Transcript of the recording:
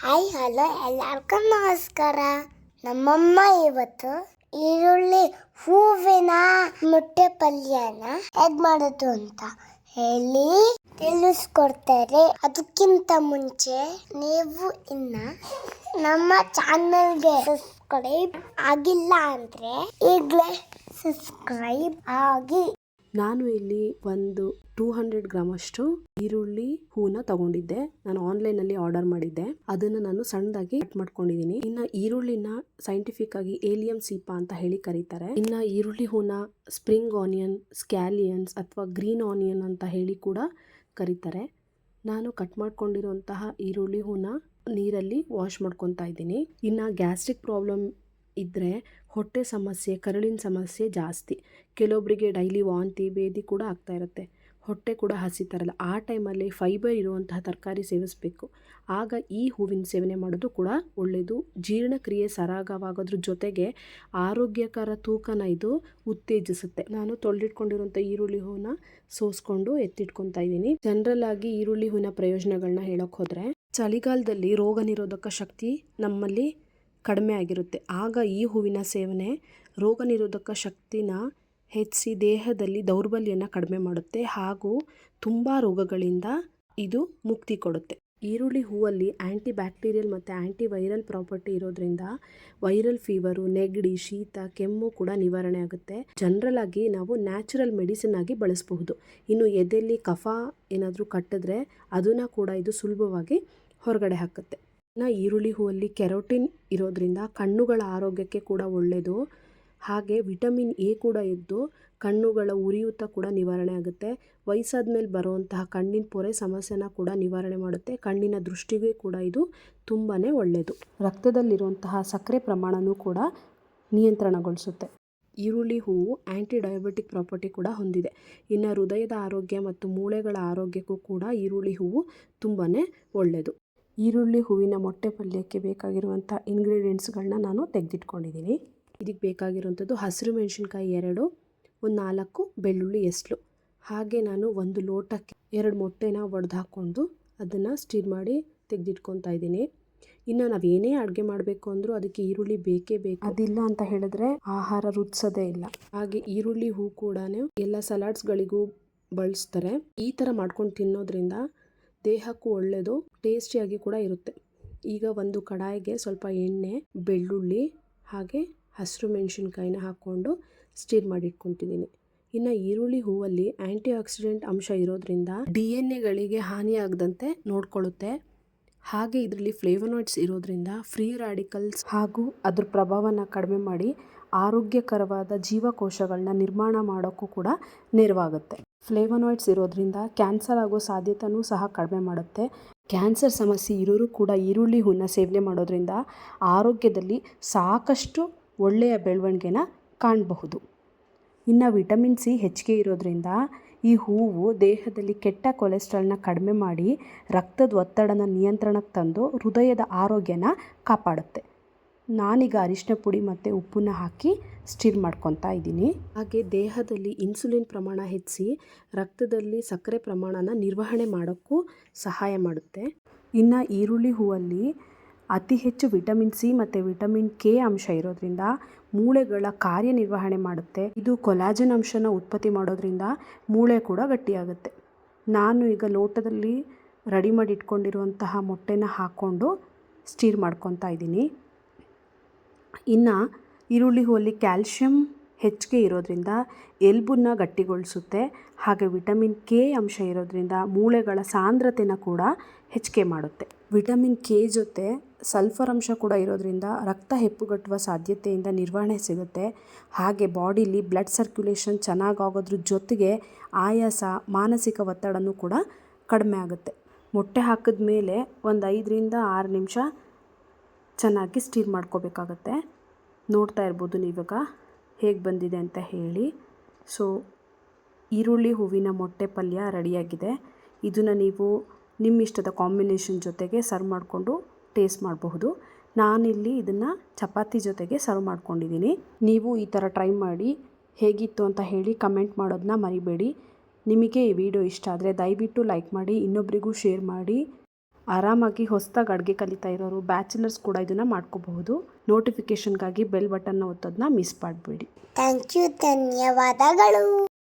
Hi, hello, ಎಲ್ಲರಿಗೂ ನಮಸ್ಕಾರ. ನಮ್ಮಮ್ಮ ಇವತ್ತು ಈರುಳ್ಳಿ ಹೂವಿನ ಮೊಟ್ಟೆ ಪಲ್ಯನ ಹೇಗ್ ಮಾಡೋದು ಅಂತ ಹೇಳಿ ತಿಳಿಸ್ಕೊಡ್ತಾರೆ. ಅದಕ್ಕಿಂತ ಮುಂಚೆ ನೀವು ಇನ್ನ ನಮ್ಮ ಚಾನಲ್ಗೆ ಸಬ್ಸ್ಕ್ರೈಬ್ ಆಗಿಲ್ಲ ಅಂದ್ರೆ ಈಗಲೇ ಸಬ್ಸ್ಕ್ರೈಬ್ ಆಗಿ ನಾನು ಇಲ್ಲಿ ಒಂದು ಟೂ ಹಂಡ್ರೆಡ್ ಗ್ರಾಮ್ ಅಷ್ಟು ಈರುಳ್ಳಿ ಹೂನ ತಗೊಂಡಿದ್ದೆ. ನಾನು ಆನ್ಲೈನ್ ಅಲ್ಲಿ ಆರ್ಡರ್ ಮಾಡಿದ್ದೆ. ಅದನ್ನ ನಾನು ಸಣ್ಣದಾಗಿ ಕಟ್ ಮಾಡ್ಕೊಂಡಿದ್ದೀನಿ ಇನ್ನ ಈರುಳ್ಳಿನ ಸೈಂಟಿಫಿಕ್ ಆಗಿ ಏಲಿಯಂ ಸೀಪ ಅಂತ ಹೇಳಿ ಕರೀತಾರೆ. ಇನ್ನ ಈರುಳ್ಳಿ ಹೂನ ಸ್ಪ್ರಿಂಗ್ ಆನಿಯನ್ ಸ್ಕ್ಯಾಲಿಯನ್ಸ್ ಅಥವಾ ಗ್ರೀನ್ ಆನಿಯನ್ ಅಂತ ಹೇಳಿ ಕೂಡ ಕರೀತಾರೆ. ನಾನು ಕಟ್ ಮಾಡ್ಕೊಂಡಿರುವಂತಹ ಈರುಳ್ಳಿ ಹೂನ ನೀರಲ್ಲಿ ವಾಶ್ ಮಾಡ್ಕೊತಾ ಇದ್ದೀನಿ. ಇನ್ನು ಗ್ಯಾಸ್ಟ್ರಿಕ್ ಪ್ರಾಬ್ಲಮ್ ಇದ್ದರೆ ಹೊಟ್ಟೆ ಸಮಸ್ಯೆ, ಕರುಳಿನ ಸಮಸ್ಯೆ ಜಾಸ್ತಿ. ಕೆಲವೊಬ್ಬರಿಗೆ ಡೈಲಿ ವಾಂತಿ ಭೇದಿ ಕೂಡ ಆಗ್ತಾ ಇರುತ್ತೆ. ಹೊಟ್ಟೆ ಕೂಡ ಹಸಿತಾರಲ್ಲ. ಆ ಟೈಮಲ್ಲಿ ಫೈಬರ್ ಇರುವಂತಹ ತರಕಾರಿ ಸೇವಿಸಬೇಕು. ಆಗ ಈ ಹೂವಿನ ಸೇವನೆ ಮಾಡೋದು ಕೂಡ ಒಳ್ಳೆಯದು ಜೀರ್ಣಕ್ರಿಯೆ ಸರಾಗವಾಗೋದ್ರ ಜೊತೆಗೆ ಆರೋಗ್ಯಕರ ತೂಕನ ಇದು ಉತ್ತೇಜಿಸುತ್ತೆ. ನಾನು ತೊಳೆದಿಟ್ಕೊಂಡಿರುವಂಥ ಈರುಳ್ಳಿ ಹೂವನ್ನ ಸೋಸ್ಕೊಂಡು ಎತ್ತಿಟ್ಕೊತಾ ಇದ್ದೀನಿ. ಜನರಲ್ ಆಗಿ ಈರುಳ್ಳಿ ಹೂವಿನ ಪ್ರಯೋಜನಗಳನ್ನ ಹೇಳೋಕೆ ಹೋದರೆ, ಚಳಿಗಾಲದಲ್ಲಿ ರೋಗ ನಿರೋಧಕ ಶಕ್ತಿ ನಮ್ಮಲ್ಲಿ ಕಡಿಮೆ ಆಗಿರುತ್ತೆ. ಆಗ ಈ ಹೂವಿನ ಸೇವನೆ ರೋಗ ನಿರೋಧಕ ಶಕ್ತಿನ ಹೆಚ್ಚಿಸಿ ದೇಹದಲ್ಲಿ ದೌರ್ಬಲ್ಯನ ಕಡಿಮೆ ಮಾಡುತ್ತೆ. ಹಾಗೂ ತುಂಬ ರೋಗಗಳಿಂದ ಇದು ಮುಕ್ತಿ ಕೊಡುತ್ತೆ. ಈರುಳ್ಳಿ ಹೂವಲ್ಲಿ ಆ್ಯಂಟಿ ಬ್ಯಾಕ್ಟೀರಿಯಲ್ ಮತ್ತು ಆ್ಯಂಟಿ ವೈರಲ್ ಪ್ರಾಪರ್ಟಿ ಇರೋದ್ರಿಂದ ವೈರಲ್ ಫೀವರು ನೆಗಡಿ, ಶೀತ, ಕೆಮ್ಮು ಕೂಡ ನಿವಾರಣೆ ಆಗುತ್ತೆ. ಜನರಲ್ ಆಗಿ ನಾವು ನ್ಯಾಚುರಲ್ ಮೆಡಿಸಿನ್ ಆಗಿ ಬಳಸಬಹುದು. ಇನ್ನು ಎದೆಯಲ್ಲಿ ಕಫ ಏನಾದರೂ ಕಟ್ಟಿದ್ರೆ ಅದನ್ನು ಕೂಡ ಇದು ಸುಲಭವಾಗಿ ಹೊರಗಡೆ ಹಾಕುತ್ತೆ. ಈರುಳ್ಳಿ ಹೂವಲ್ಲಿ ಕೆರೋಟಿನ್ ಇರೋದ್ರಿಂದ ಕಣ್ಣುಗಳ ಆರೋಗ್ಯಕ್ಕೆ ಕೂಡ ಒಳ್ಳೆಯದು ಹಾಗೆ ವಿಟಮಿನ್ ಎ ಕೂಡ ಇದ್ದು ಕಣ್ಣುಗಳ ಉರಿಯೂತ ಕೂಡ ನಿವಾರಣೆ ಆಗುತ್ತೆ. ವಯಸ್ಸಾದ ಮೇಲೆ ಬರುವಂತಹ ಕಣ್ಣಿನ ಪೊರೆ ಸಮಸ್ಯೆನ ಕೂಡ ನಿವಾರಣೆ ಮಾಡುತ್ತೆ. ಕಣ್ಣಿನ ದೃಷ್ಟಿಗೆ ಕೂಡ ಇದು ತುಂಬಾ ಒಳ್ಳೆಯದು ರಕ್ತದಲ್ಲಿರುವಂತಹ ಸಕ್ಕರೆ ಪ್ರಮಾಣನೂ ಕೂಡ ನಿಯಂತ್ರಣಗೊಳಿಸುತ್ತೆ. ಈರುಳ್ಳಿ ಹೂವು ಆ್ಯಂಟಿ ಡಯಾಬಿಟಿಕ್ ಪ್ರಾಪರ್ಟಿ ಕೂಡ ಹೊಂದಿದೆ. ಇನ್ನು ಹೃದಯದ ಆರೋಗ್ಯ ಮತ್ತು ಮೂಳೆಗಳ ಆರೋಗ್ಯಕ್ಕೂ ಕೂಡ ಈರುಳ್ಳಿ ಹೂವು ತುಂಬಾ ಒಳ್ಳೆಯದು ಈರುಳ್ಳಿ ಹೂವಿನ ಮೊಟ್ಟೆ ಪಲ್ಯಕ್ಕೆ ಬೇಕಾಗಿರುವಂಥ ಇಂಗ್ರೀಡಿಯೆಂಟ್ಸ್ಗಳನ್ನ ನಾನು ತೆಗೆದಿಟ್ಕೊಂಡಿದ್ದೀನಿ. ಇದಕ್ಕೆ ಬೇಕಾಗಿರುವಂಥದ್ದು ಹಸಿರು ಮೆಣಸಿನ್ಕಾಯಿ ಎರಡು ಒಂದು ನಾಲ್ಕು ಬೆಳ್ಳುಳ್ಳಿ ಎಸ್ಲು. ಹಾಗೆ ನಾನು ಒಂದು ಲೋಟಕ್ಕೆ ಎರಡು ಮೊಟ್ಟೆನ ಒಡೆದು ಹಾಕ್ಕೊಂಡು ಅದನ್ನು ಸ್ಟೀರ್ ಮಾಡಿ ತೆಗೆದಿಟ್ಕೊತಾ ಇದ್ದೀನಿ. ಇನ್ನು ನಾವು ಏನೇ ಅಡುಗೆ ಮಾಡಬೇಕು ಅಂದರೂ ಅದಕ್ಕೆ ಈರುಳ್ಳಿ ಬೇಕೇ ಬೇಕು. ಅದಿಲ್ಲ ಅಂತ ಹೇಳಿದ್ರೆ ಆಹಾರ ರುಚಿಸೋದೇ ಇಲ್ಲ. ಹಾಗೆ ಈರುಳ್ಳಿ ಹೂ ಕೂಡ ಎಲ್ಲ ಸಲಾಡ್ಸ್ಗಳಿಗೂ ಬಳಸ್ತಾರೆ. ಈ ಥರ ಮಾಡ್ಕೊಂಡು ತಿನ್ನೋದ್ರಿಂದ ದೇಹಕ್ಕೂ ಒಳ್ಳೆಯದು ಟೇಸ್ಟಿಯಾಗಿ ಕೂಡ ಇರುತ್ತೆ. ಈಗ ಒಂದು ಕಡಾಯಿಗೆ ಸ್ವಲ್ಪ ಎಣ್ಣೆ, ಬೆಳ್ಳುಳ್ಳಿ, ಹಾಗೆ ಹಸಿರು ಮೆಣಸಿನ್ಕಾಯಿನ ಹಾಕ್ಕೊಂಡು ಸ್ಟೀರ್ ಮಾಡಿ ಇಟ್ಕೊತಿದ್ದೀನಿ ಇನ್ನು ಈರುಳ್ಳಿ ಹೂವಲ್ಲಿ ಆ್ಯಂಟಿ ಆಕ್ಸಿಡೆಂಟ್ ಅಂಶ ಇರೋದ್ರಿಂದ ಡಿ ಎನ್ ಎಗಳಿಗೆ ಹಾನಿಯಾಗದಂತೆ ನೋಡ್ಕೊಳ್ಳುತ್ತೆ. ಹಾಗೆ ಇದರಲ್ಲಿ ಫ್ಲೇವನಾಯ್ಡ್ಸ್ ಇರೋದ್ರಿಂದ ಫ್ರೀ ರಾಡಿಕಲ್ಸ್ ಹಾಗೂ ಅದ್ರ ಪ್ರಭಾವನ ಕಡಿಮೆ ಮಾಡಿ ಆರೋಗ್ಯಕರವಾದ ಜೀವಕೋಶಗಳನ್ನ ನಿರ್ಮಾಣ ಮಾಡೋಕ್ಕೂ ಕೂಡ ನೆರವಾಗುತ್ತೆ. ಫ್ಲೇವನಾಯ್ಡ್ಸ್ ಇರೋದ್ರಿಂದ ಕ್ಯಾನ್ಸರ್ ಆಗೋ ಸಾಧ್ಯತೆಯೂ ಸಹ ಕಡಿಮೆ ಮಾಡುತ್ತೆ. ಕ್ಯಾನ್ಸರ್ ಸಮಸ್ಯೆ ಇರೋರು ಕೂಡ ಈರುಳ್ಳಿ ಹೂನ ಸೇವನೆ ಮಾಡೋದ್ರಿಂದ ಆರೋಗ್ಯದಲ್ಲಿ ಸಾಕಷ್ಟು ಒಳ್ಳೆಯ ಬೆಳವಣಿಗೆನ ಕಾಣಬಹುದು. ಇನ್ನು ವಿಟಮಿನ್ ಸಿ ಹೆಚ್ಚಿಗೆ ಇರೋದ್ರಿಂದ ಈ ಹೂವು ದೇಹದಲ್ಲಿ ಕೆಟ್ಟ ಕೊಲೆಸ್ಟ್ರಾಲ್ನ ಕಡಿಮೆ ಮಾಡಿ ರಕ್ತದ ಒತ್ತಡನ ನಿಯಂತ್ರಣಕ್ಕೆ ತಂದು ಹೃದಯದ ಆರೋಗ್ಯನ ಕಾಪಾಡುತ್ತೆ. ನಾನೀಗ ಅರಿಶಿನ ಪುಡಿ ಮತ್ತು ಉಪ್ಪನ್ನ ಹಾಕಿ ಸ್ಟಿರ್ ಮಾಡ್ಕೊತಾ ಇದ್ದೀನಿ. ಹಾಗೆ ದೇಹದಲ್ಲಿ ಇನ್ಸುಲಿನ್ ಪ್ರಮಾಣ ಹೆಚ್ಚಿಸಿ ರಕ್ತದಲ್ಲಿ ಸಕ್ಕರೆ ಪ್ರಮಾಣನ ನಿರ್ವಹಣೆ ಮಾಡೋಕ್ಕೂ ಸಹಾಯ ಮಾಡುತ್ತೆ. ಇನ್ನು ಈರುಳ್ಳಿ ಹೂವಲ್ಲಿ ಅತಿ ಹೆಚ್ಚು ವಿಟಮಿನ್ ಸಿ ಮತ್ತು ವಿಟಮಿನ್ ಕೆ ಅಂಶ ಇರೋದ್ರಿಂದ ಮೂಳೆಗಳ ಕಾರ್ಯನಿರ್ವಹಣೆ ಮಾಡುತ್ತೆ. ಇದು ಕೊಲಾಜನ್ ಅಂಶನ ಉತ್ಪತ್ತಿ ಮಾಡೋದ್ರಿಂದ ಮೂಳೆ ಕೂಡ ಗಟ್ಟಿಯಾಗುತ್ತೆ. ನಾನು ಈಗ ಲೋಟದಲ್ಲಿ ರೆಡಿ ಮಾಡಿ ಇಟ್ಕೊಂಡಿರುವಂತಹ ಮೊಟ್ಟೆನ ಹಾಕ್ಕೊಂಡು ಸ್ಟೀರ್ ಮಾಡ್ಕೊತಾ ಇದ್ದೀನಿ. ಇನ್ನು ಈರುಳ್ಳಿ ಹೋಲಿ ಕ್ಯಾಲ್ಶಿಯಂ ಹೆಚ್ಚಿಗೆ ಇರೋದ್ರಿಂದ ಎಲ್ಬುನ್ನ ಗಟ್ಟಿಗೊಳಿಸುತ್ತೆ. ಹಾಗೆ ವಿಟಮಿನ್ ಕೆ ಅಂಶ ಇರೋದ್ರಿಂದ ಮೂಳೆಗಳ ಸಾಂದ್ರತೆನ ಕೂಡ ಹೆಚ್ಚಿಗೆ ಮಾಡುತ್ತೆ. ವಿಟಮಿನ್ ಕೆ ಜೊತೆ ಸಲ್ಫರ್ ಅಂಶ ಕೂಡ ಇರೋದ್ರಿಂದ ರಕ್ತ ಹೆಪ್ಪುಗಟ್ಟುವ ಸಾಧ್ಯತೆಯಿಂದ ನಿರ್ವಹಣೆ ಸಿಗುತ್ತೆ. ಹಾಗೆ ಬಾಡಿಲಿ ಬ್ಲಡ್ ಸರ್ಕ್ಯುಲೇಷನ್ ಚೆನ್ನಾಗಾಗೋದ್ರ ಜೊತೆಗೆ ಆಯಾಸ, ಮಾನಸಿಕ ಒತ್ತಡನೂ ಕೂಡ ಕಡಿಮೆ ಆಗುತ್ತೆ. ಮೊಟ್ಟೆ ಹಾಕಿದ ಮೇಲೆ ಒಂದು ಐದರಿಂದ ಆರು ನಿಮಿಷ ಚೆನ್ನಾಗಿ ಸ್ಟೀರ್ ಮಾಡ್ಕೋಬೇಕಾಗತ್ತೆ. ನೋಡ್ತಾ ಇರ್ಬೋದು ನೀವಾಗ ಹೇಗೆ ಬಂದಿದೆ ಅಂತ ಹೇಳಿ. ಸೊ ಈರುಳ್ಳಿ ಹೂವಿನ ಮೊಟ್ಟೆ ಪಲ್ಯ ರೆಡಿಯಾಗಿದೆ. ಇದನ್ನು ನೀವು ನಿಮ್ಮ ಇಷ್ಟದ ಕಾಂಬಿನೇಷನ್ ಜೊತೆಗೆ ಸರ್ವ್ ಮಾಡಿಕೊಂಡು ಟೇಸ್ಟ್ ಮಾಡಬಹುದು. ನಾನಿಲ್ಲಿ ಇದನ್ನು ಚಪಾತಿ ಜೊತೆಗೆ ಸರ್ವ್ ಮಾಡ್ಕೊಂಡಿದ್ದೀನಿ. ನೀವು ಈ ಥರ ಟ್ರೈ ಮಾಡಿ ಹೇಗಿತ್ತು ಅಂತ ಹೇಳಿ ಕಮೆಂಟ್ ಮಾಡೋದನ್ನ ಮರಿಬೇಡಿ. ನಿಮಗೆ ಈ ವಿಡಿಯೋ ಇಷ್ಟ ಆದರೆ ದಯವಿಟ್ಟು ಲೈಕ್ ಮಾಡಿ ಇನ್ನೊಬ್ಬರಿಗೂ ಶೇರ್ ಮಾಡಿ. ಆರಾಮಾಗಿ ಹೊಸದಾಗಿ ಅಡುಗೆ ಕಲಿತಾ ಇರೋರು, ಬ್ಯಾಚುಲರ್ಸ್ ಕೂಡ ಇದನ್ನು ಮಾಡ್ಕೋಬಹುದು. ನೋಟಿಫಿಕೇಷನ್ಗಾಗಿ ಬೆಲ್ ಬಟನ್ನ ಒತ್ತೋದನ್ನ ಮಿಸ್ ಮಾಡಬೇಡಿ. ಥ್ಯಾಂಕ್ ಯು ಧನ್ಯವಾದಗಳು.